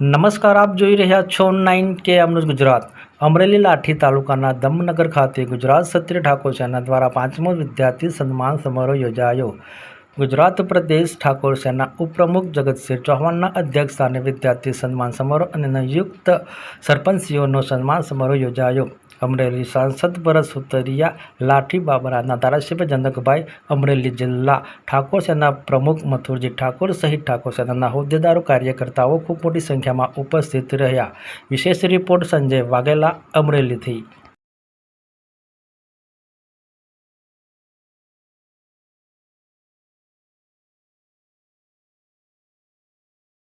નમસ્કાર, આપ જોઈ રહ્યા છો નાઇન કે અમૃત ગુજરાત. અમરેલી લાઠી તાલુકાના દમનગર ખાતે ગુજરાત ક્ષત્રિય ઠાકોર સેના દ્વારા પાંચમો વિદ્યાર્થી સન્માન સમારોહ યોજાયો. ગુજરાત પ્રદેશ ઠાકોર સેના ઉપપ્રમુખ જગતસિંહ ચૌહાણના અધ્યક્ષસ્થાને વિદ્યાર્થી સન્માન સમારોહ અને નિયુક્ત સરપંચીઓનો સન્માન સમારોહ યોજાયો. અમરેલી સાંસદ ભરત સુતરિયા, લાઠી બાબરાના ધારાસભ્ય જનકભાઈ અમરેલી જિલ્લા ઠાકોર સેના પ્રમુખ મથુરજી ઠાકોર સહિત ઠાકોર સેનાના હોદ્દેદારો, કાર્યકર્તાઓ ખૂબ મોટી સંખ્યામાં ઉપસ્થિત રહ્યા. વિશેષ રિપોર્ટ સંજય વાઘેલા અમરેલીથી.